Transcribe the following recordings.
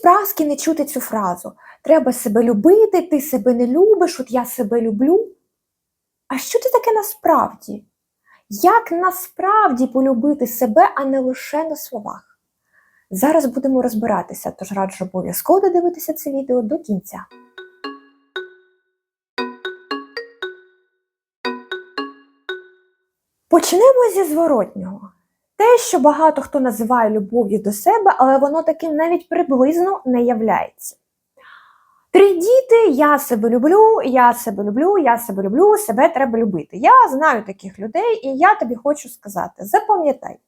справськи не чути цю фразу. Треба себе любити, ти себе не любиш, от я себе люблю. А що це таке насправді? Як насправді полюбити себе, а не лише на словах? Зараз будемо розбиратися, тож раджу обов'язково додивитися це відео до кінця. Почнемо зі зворотнього. Те, що багато хто називає любов'ю до себе, але воно таким навіть приблизно не являється. Три діти, я себе люблю, я себе люблю, я себе люблю, себе треба любити. Я знаю таких людей, і я тобі хочу сказати: запам'ятай,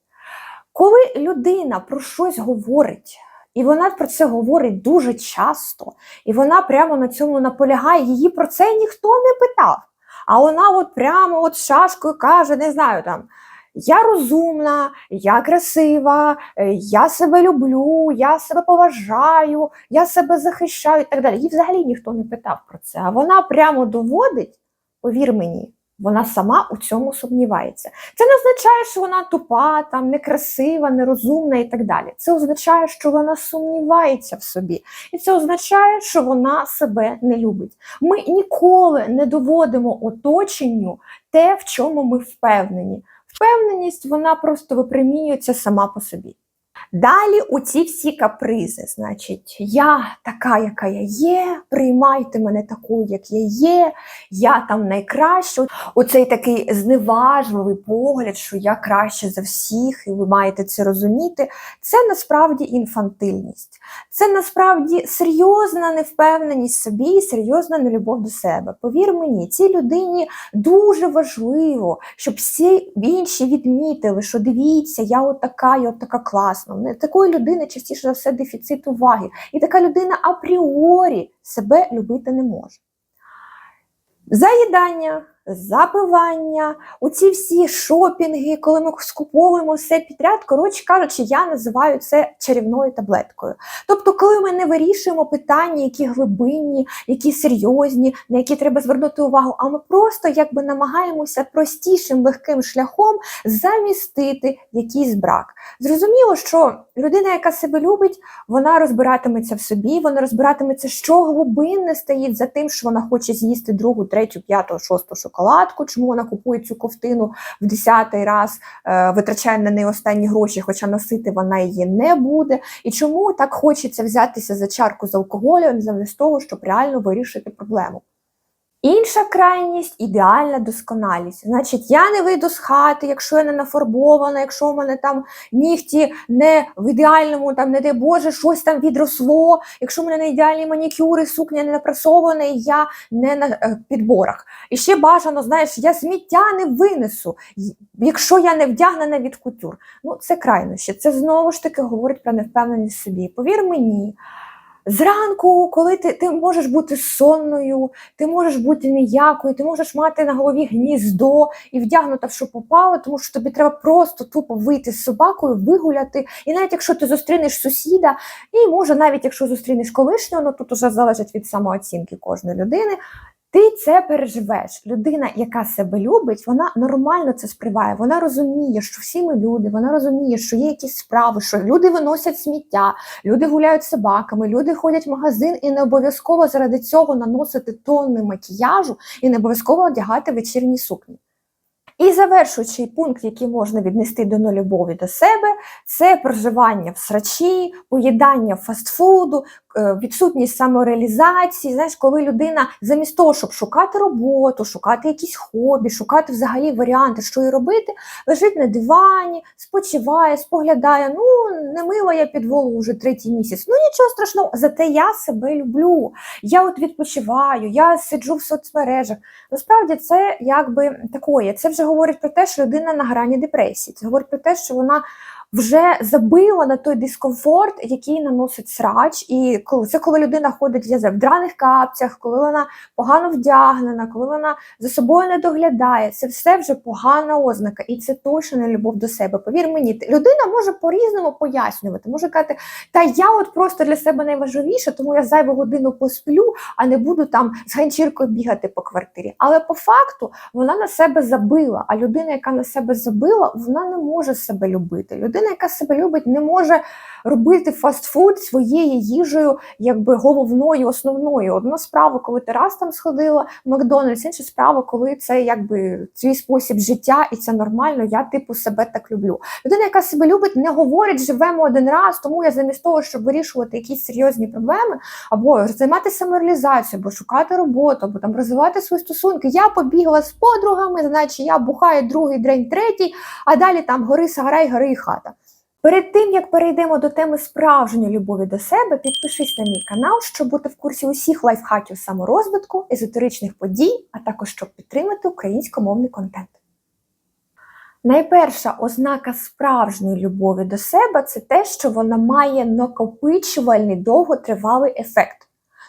коли людина про щось говорить, і вона про це говорить дуже часто, і вона прямо на цьому наполягає, її про це ніхто не питав. А вона от прямо от шашкою каже, не знаю там. Я розумна, я красива, е, я себе люблю, я себе поважаю, я себе захищаю і так далі. Їй взагалі ніхто не питав про це. А вона прямо доводить, повір мені, вона сама у цьому сумнівається. Це не означає, що вона тупа, там, некрасива, нерозумна і так далі. Це означає, що вона сумнівається в собі. І це означає, що вона себе не любить. Ми ніколи не доводимо оточенню те, в чому ми впевнені. Впевненість вона просто випромінюється сама по собі. Далі у ці всі капризи, значить, я така, яка я є, приймайте мене таку, як я є, я там найкраща. Оцей такий зневажливий погляд, що я краще за всіх, і ви маєте це розуміти. Це насправді інфантильність. Це насправді серйозна невпевненість собі і серйозна нелюбов до себе. Повір мені, цій людині дуже важливо, щоб всі інші відмітили, що дивіться, я така, я така класна. В такої людини частіше за все дефіцит уваги. І така людина апріорі себе любити не може. Заїдання, запивання, оці всі шопінги, коли ми скуповуємо все підряд, коротше кажучи, я називаю це чарівною таблеткою. Тобто, коли ми не вирішуємо питання, які глибинні, які серйозні, на які треба звернути увагу, а ми просто якби намагаємося простішим легким шляхом замістити якийсь брак. Зрозуміло, що людина, яка себе любить, вона розбиратиметься в собі, вона розбиратиметься, що глибинне стоїть за тим, що вона хоче з'їсти другу, третю, п'яту, шосту чому вона купує цю ковтину в десятий раз, е, витрачає на неї останні гроші, хоча носити вона її не буде. І чому так хочеться взятися за чарку з алкоголем замість того, щоб реально вирішити проблему. Інша крайність ідеальна досконалість. Значить, я не вийду з хати, якщо я не нафарбована, якщо в мене там нігті не в ідеальному, там, не дай Боже, щось там відросло, якщо в мене не ідеальні манікюри, сукня не напрасована, і я не на е, підборах. І ще бажано, знаєш, я сміття не винесу, якщо я не вдягнена від кутюр. Ну, це крайнощі. Це знову ж таки говорить про невпевненість собі. Повір мені. Зранку, коли ти ти можеш бути сонною, ти можеш бути ніякою, ти можеш мати на голові гніздо і вдягнута в що попало, тому що тобі треба просто тупо вийти з собакою, вигуляти. І навіть якщо ти зустрінеш сусіда, і може навіть якщо зустрінеш колишнього, ну тут уже залежить від самооцінки кожної людини. Ти це переживеш. Людина, яка себе любить, вона нормально це сприймає. Вона розуміє, що всі ми люди, вона розуміє, що є якісь справи, що люди виносять сміття, люди гуляють собаками, люди ходять в магазин і не обов'язково заради цього наносити тонни макіяжу і не обов'язково одягати вечірні сукні. І завершуючий пункт, який можна віднести до нелюбові до себе, це проживання в срачі, поїдання фастфуду, відсутність самореалізації. Знаєш, коли людина замість того, щоб шукати роботу, шукати якісь хобі, шукати взагалі варіанти, що їй робити, лежить на дивані, спочиває, споглядає. Ну, не мила я підволу вже третій місяць. Ну нічого страшного, зате я себе люблю. Я от відпочиваю, я сиджу в соцмережах. Насправді це якби такое. Це вже говорить про те, що людина на грані депресії. Це говорить про те, що вона вже забила на той дискомфорт, який наносить срач. І коли це коли людина ходить в драних капцях, коли вона погано вдягнена, коли вона за собою не доглядає, це все вже погана ознака, і це точно не любов до себе. Повір мені, людина може по-різному пояснювати, може казати, та я от просто для себе найважливіше, тому я зайву годину посплю, а не буду там з ганчіркою бігати по квартирі. Але по факту вона на себе забила. А людина, яка на себе забила, вона не може себе любити. Людина Людина, яка себе любить, не може робити фастфуд своєю їжею, якби головною, основною. Одна справа, коли ти раз там сходила в Макдональдс, інша справа, коли це якби твій спосіб життя, і це нормально. Я типу себе так люблю. Людина, яка себе любить, не говорить, живемо один раз, тому я замість того, щоб вирішувати якісь серйозні проблеми, або займатися самореалізацією, або шукати роботу, або там розвивати свої стосунки. Я побігла з подругами, значить я бухаю другий день, третій, а далі там гори сарай, гори і хата. Перед тим як перейдемо до теми справжньої любові до себе, підпишись на мій канал, щоб бути в курсі усіх лайфхаків саморозвитку, езотеричних подій, а також щоб підтримати українськомовний контент. Найперша ознака справжньої любові до себе це те, що вона має накопичувальний довготривалий ефект.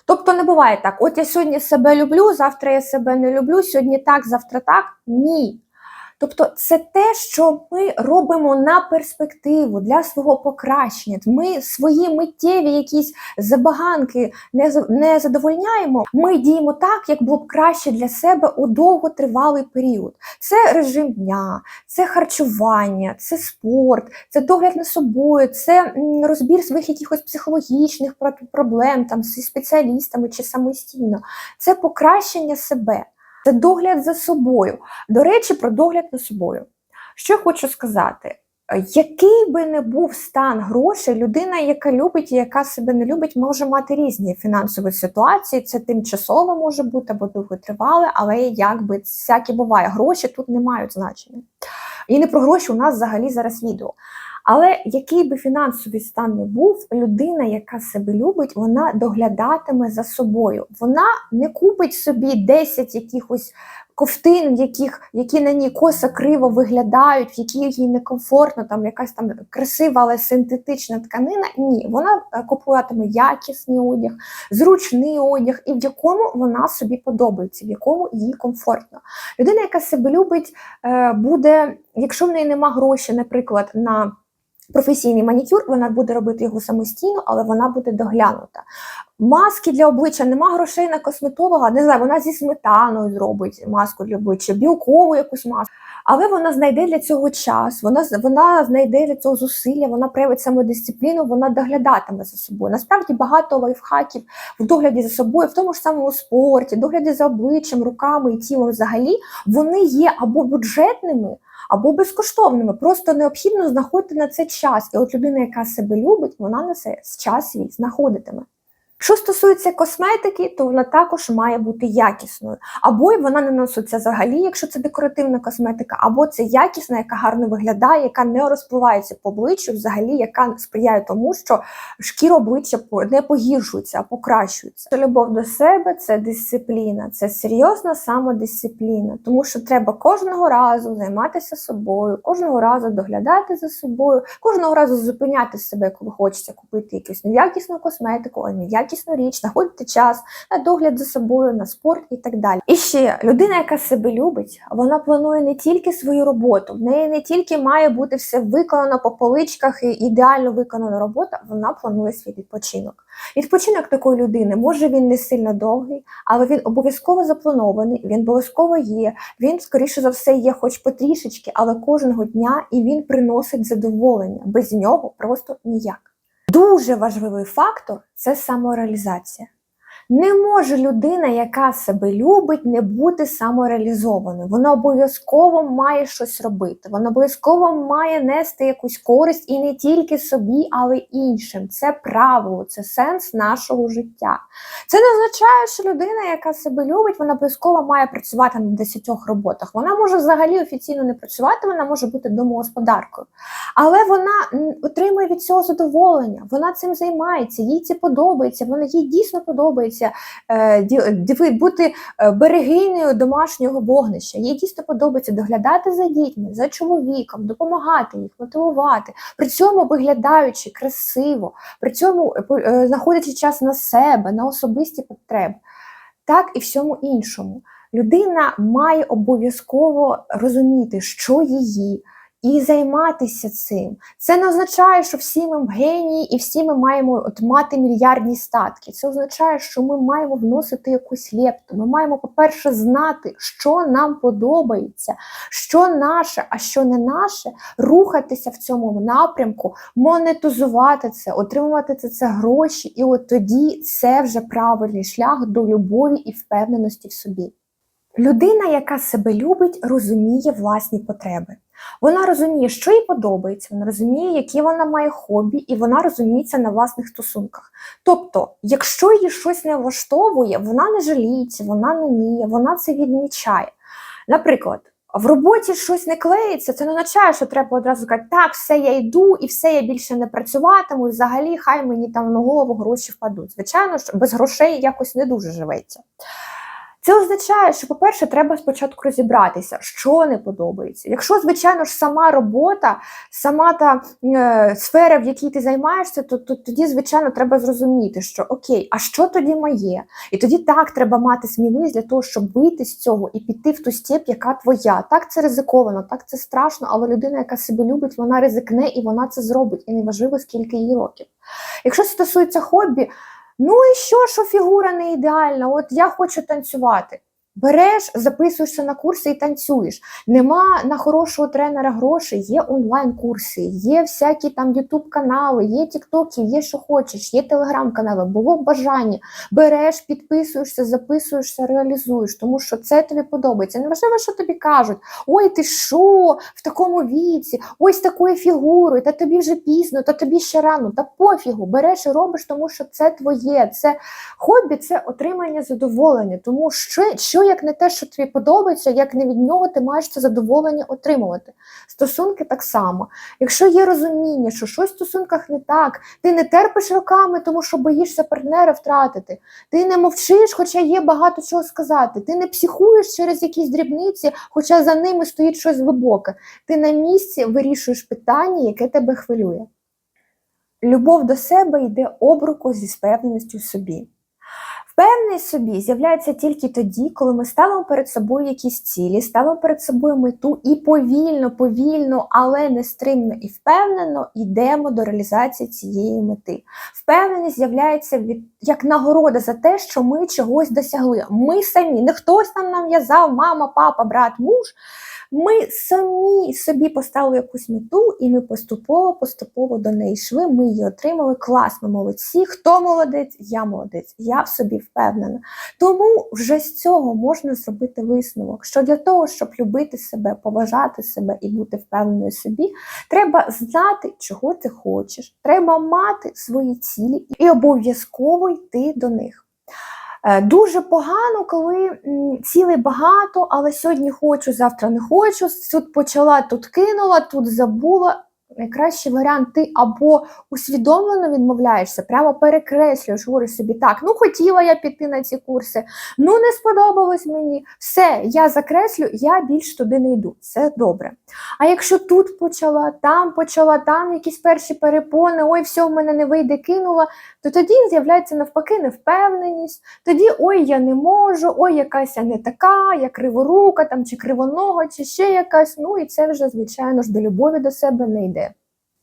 Тобто не буває так: от я сьогодні себе люблю, завтра я себе не люблю, сьогодні так, завтра так. Ні. Тобто це те, що ми робимо на перспективу для свого покращення. Ми свої миттєві якісь забаганки не, не задовольняємо. Ми діємо так, як було б краще для себе у довготривалий період. Це режим дня, це харчування, це спорт, це догляд над собою, це розбір своїх якихось психологічних проблем там зі спеціалістами чи самостійно. Це покращення себе. Це догляд за собою. До речі, про догляд за собою. Що хочу сказати? Який би не був стан грошей, людина, яка любить і яка себе не любить, може мати різні фінансові ситуації. Це тимчасово може бути або довготривале, але якби всяке буває. Гроші тут не мають значення. І не про гроші у нас взагалі зараз відео. Але який би фінансовий стан не був, людина, яка себе любить, вона доглядатиме за собою. Вона не купить собі 10 якихось ковтин, яких, які на ній косо криво виглядають, які їй некомфортно, там якась там красива, але синтетична тканина. Ні, вона е, купуватиме якісний одяг, зручний одяг, і в якому вона собі подобається, в якому їй комфортно. Людина, яка себе любить, е, буде, якщо в неї нема грошей, наприклад, на професійний манікюр, вона буде робити його самостійно, але вона буде доглянута. Маски для обличчя, нема грошей на косметолога, не знаю, вона зі сметаною зробить маску для обличчя, білкову якусь маску. Але вона знайде для цього час, вона, вона знайде для цього зусилля, вона проявить самодисципліну, вона доглядатиме за собою. Насправді багато лайфхаків в догляді за собою, в тому ж самому спорті, догляді за обличчям, руками і тілом взагалі, вони є або бюджетними, або безкоштовними. Просто необхідно знаходити на це час. І от людина, яка себе любить, вона на це час свій знаходитиме. Що стосується косметики, то вона також має бути якісною. Або вона не наноситься взагалі, якщо це декоративна косметика, або це якісна, яка гарно виглядає, яка не розпливається по обличчю, взагалі, яка сприяє тому, що шкіра обличчя не погіршується, а покращується. Це любов до себе це дисципліна, це серйозна самодисципліна, тому що треба кожного разу займатися собою, кожного разу доглядати за собою, кожного разу зупиняти себе, коли хочеться купити якусь неякісну косметику, а неякісну річ, знаходити час на догляд за собою, на спорт і так далі. І ще людина, яка себе любить, вона планує не тільки свою роботу, в неї не тільки має бути все виконано по поличках і ідеально виконана робота, вона планує свій відпочинок. Відпочинок такої людини може він не сильно довгий, але він обов'язково запланований, він обов'язково є. Він, скоріше за все, є хоч потрішечки, але кожного дня і він приносить задоволення. Без нього просто ніяк. Дуже важливий фактор це самореалізація. Не може людина, яка себе любить, не бути самореалізованою. Вона обов'язково має щось робити. Вона обов'язково має нести якусь користь і не тільки собі, але й іншим. Це правило, це сенс нашого життя. Це не означає, що людина, яка себе любить, вона обов'язково має працювати на 10 роботах. Вона може взагалі офіційно не працювати, вона може бути домогосподаркою. Але вона отримує від цього задоволення, вона цим займається, їй це подобається, вона їй дійсно подобається е, бути е, берегинею домашнього вогнища. Їй дійсно подобається доглядати за дітьми, за чоловіком, допомагати їх, мотивувати, при цьому виглядаючи красиво, при цьому е, знаходячи час на себе, на особисті потреби, так і всьому іншому. Людина має обов'язково розуміти, що її і займатися цим. Це не означає, що всі ми генії і всі ми маємо от мати мільярдні статки. Це означає, що ми маємо вносити якусь лепту. Ми маємо, по-перше, знати, що нам подобається, що наше, а що не наше, рухатися в цьому напрямку, монетизувати це, отримувати це, це гроші, і от тоді це вже правильний шлях до любові і впевненості в собі. Людина, яка себе любить, розуміє власні потреби. Вона розуміє, що їй подобається, вона розуміє, які вона має хобі, і вона розуміється на власних стосунках. Тобто, якщо її щось не влаштовує, вона не жаліється, вона не ніє, вона це відмічає. Наприклад, в роботі щось не клеїться, це не означає, що треба одразу казати, так, все, я йду, і все, я більше не працюватиму, і взагалі хай мені там на голову гроші впадуть. Звичайно, що без грошей якось не дуже живеться. Це означає, що, по-перше, треба спочатку розібратися, що не подобається. Якщо, звичайно ж, сама робота, сама та е, сфера, в якій ти займаєшся, то, то тоді, звичайно, треба зрозуміти, що окей, а що тоді моє? І тоді так треба мати сміливість для того, щоб вийти з цього і піти в ту степ, яка твоя. Так це ризиковано, так це страшно, але людина, яка себе любить, вона ризикне і вона це зробить. І неважливо, скільки їй років. Якщо стосується хобі, Ну і що, що фігура не ідеальна? От я хочу танцювати. Береш, записуєшся на курси і танцюєш. Нема на хорошого тренера грошей, є онлайн-курси, є всякі там ютуб-канали, є тіктоки, є що хочеш, є телеграм-канали, було бажання. Береш, підписуєшся, записуєшся, реалізуєш, тому що це тобі подобається. Неважливо, що тобі кажуть: ой, ти що, в такому віці, з такою фігурою, та тобі вже пізно, та тобі ще рано, та пофігу, береш і робиш, тому що це твоє, це хобі, це отримання задоволення. Тому що, що як не те, що тобі подобається, як не від нього ти маєш це задоволення отримувати. Стосунки так само. Якщо є розуміння, що щось в стосунках не так, ти не терпиш роками, тому що боїшся партнера втратити, ти не мовчиш, хоча є багато чого сказати, ти не психуєш через якісь дрібниці, хоча за ними стоїть щось глибоке. Ти на місці вирішуєш питання, яке тебе хвилює. Любов до себе йде об руку зі впевненістю в собі. Впевненість собі з'являється тільки тоді, коли ми ставимо перед собою якісь цілі, ставимо перед собою мету і повільно, повільно, але нестримно і впевнено йдемо до реалізації цієї мети. Впевненість з'являється від як нагорода за те, що ми чогось досягли. Ми самі, не хтось нам в'язав, мама, папа, брат, муж. Ми самі собі поставили якусь мету, і ми поступово-поступово до неї йшли. Ми її отримали. Клас, ми молодці. Хто молодець? Я молодець. Я в собі впевнена. Тому вже з цього можна зробити висновок, що для того, щоб любити себе, поважати себе і бути впевненою собі, треба знати, чого ти хочеш. Треба мати свої цілі і обов'язково йти до них. Е, Дуже погано, коли цілий багато, але сьогодні хочу, завтра не хочу. Тут почала, тут кинула, тут забула. Найкращий варіант ти або усвідомлено відмовляєшся, прямо перекреслюєш, говориш собі так, ну хотіла я піти на ці курси, ну не сподобалось мені, все, я закреслю, я більш туди не йду. Це добре. А якщо тут почала, там почала, там якісь перші перепони, ой, все в мене не вийде, кинула, то тоді з'являється навпаки невпевненість. Тоді ой, я не можу, ой, якась я не така, я криворука там, чи кривонога, чи ще якась. Ну і це вже, звичайно ж, до любові до себе не йде.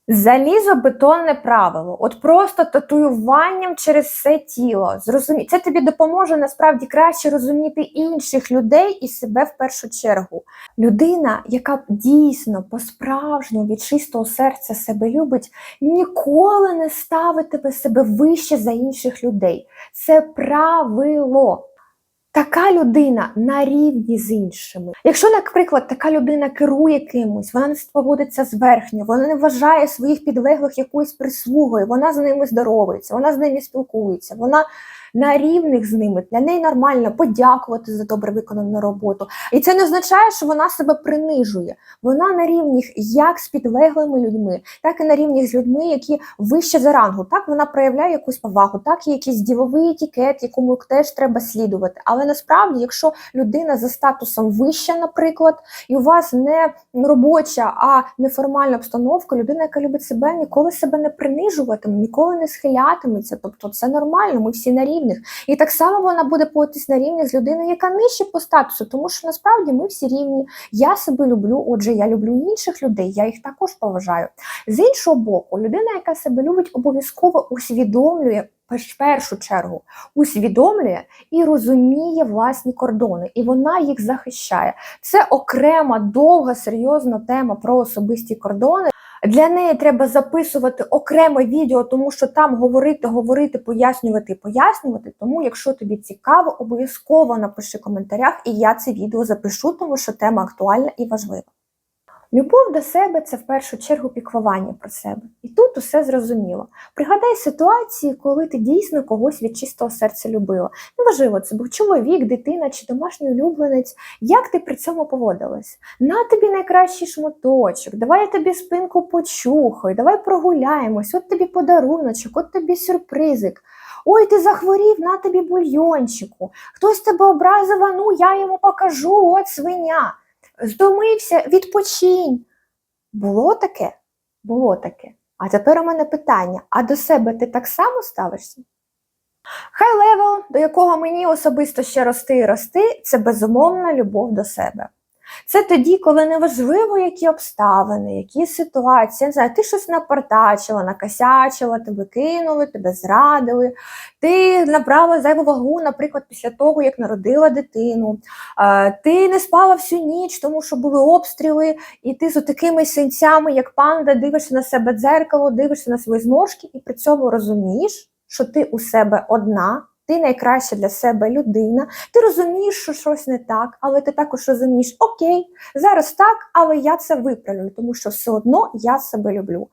Залізобетонне правило, от просто татуюванням через все тіло. Зрозумі... Це тобі допоможе насправді краще розуміти інших людей і себе в першу чергу. Людина, яка дійсно по-справжньому від чистого серця себе любить, ніколи не ставитиме себе вище за інших людей. Це правило. Така людина на рівні з іншими. Якщо, наприклад, така людина керує кимось, вона не поводиться зверхньо, вона не вважає своїх підлеглих якоюсь прислугою, вона з ними здоровується, вона з ними спілкується, вона на рівних з ними. Для неї нормально подякувати за добре виконану роботу. І це не означає, що вона себе принижує. Вона на рівних як з підлеглими людьми, так і на рівні з людьми, які вище за рангу. Так вона проявляє якусь повагу, так є якийсь діловий етикет, якому теж треба слідувати. Але насправді, якщо людина за статусом вища, наприклад, і у вас не робоча, а неформальна обстановка, людина, яка любить себе, ніколи себе не принижуватиме, ніколи не схилятиметься. Тобто це нормально, ми всі на рівні. Рівних. І так само вона буде поводитись на рівних з людиною, яка нижче по статусу, тому що насправді ми всі рівні. Я себе люблю, отже, я люблю інших людей, я їх також поважаю. З іншого боку, людина, яка себе любить, обов'язково усвідомлює в першу чергу, усвідомлює і розуміє власні кордони, і вона їх захищає. Це окрема, довга, серйозна тема про особисті кордони. Для неї треба записувати окреме відео, тому що там говорити, говорити, пояснювати, пояснювати. Тому, якщо тобі цікаво, обов'язково напиши в коментарях, і я це відео запишу, тому що тема актуальна і важлива. Любов до себе це в першу чергу піклування про себе. І тут усе зрозуміло. Пригадай ситуації, коли ти дійсно когось від чистого серця любила. Неважливо, це був чоловік, дитина чи домашній улюбленець. Як ти при цьому поводилась? На тобі найкращий шматочок, давай я тобі спинку почухаю, давай прогуляємось, от тобі подаруночок, от тобі сюрпризик. Ой, ти захворів, на тобі бульйончику. Хтось тебе образив, а ну я йому покажу, от свиня. Здомився, відпочинь. Було таке? Було таке. А тепер у мене питання: а до себе ти так само ставишся? Хай левел, до якого мені особисто ще рости і рости, це безумовна любов до себе. Це тоді, коли неважливо, які обставини, які ситуації, не знаю, ти щось напортачила, накосячила, тебе кинули, тебе зрадили, ти набрала зайву вагу, наприклад, після того, як народила дитину, Е, ти не спала всю ніч, тому що були обстріли, і ти з такими синцями, як панда, дивишся на себе дзеркало, дивишся на свої зморшки, і при цьому розумієш, що ти у себе одна. Ти найкраща для себе людина, ти розумієш, що щось не так, але ти також розумієш, окей, зараз так, але я це виправлю, тому що все одно я себе люблю.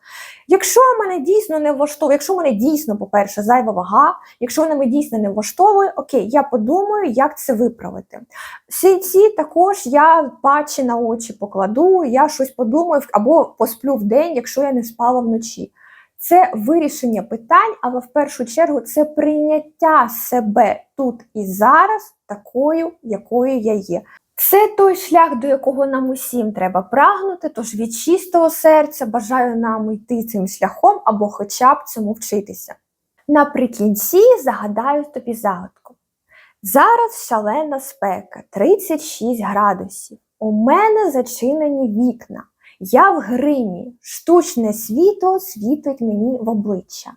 Якщо мене дійсно не влаштовує, якщо мене дійсно, по-перше, зайва вага, якщо вона мене дійсно не влаштовує, окей, я подумаю, як це виправити. Сінці також я патчі на очі покладу, я щось подумаю або посплю в день, якщо я не спала вночі. Це вирішення питань, але в першу чергу це прийняття себе тут і зараз, такою, якою я є. Це той шлях, до якого нам усім треба прагнути. Тож від чистого серця бажаю нам йти цим шляхом або хоча б цьому вчитися. Наприкінці загадаю тобі загадку. Зараз шалена спека, 36 градусів. У мене зачинені вікна. Я в гримі, штучне світло світить мені в обличчя.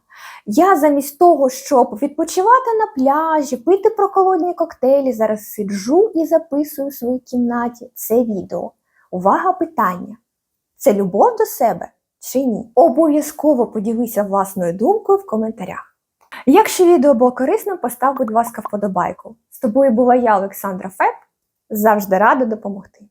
Я замість того, щоб відпочивати на пляжі, пити проколодні коктейлі, зараз сиджу і записую в своїй кімнаті це відео. Увага питання: це любов до себе чи ні? Обов'язково поділися власною думкою в коментарях. Якщо відео було корисним, постав, будь ласка, вподобайку. З тобою була я, Олександра Феб, завжди рада допомогти.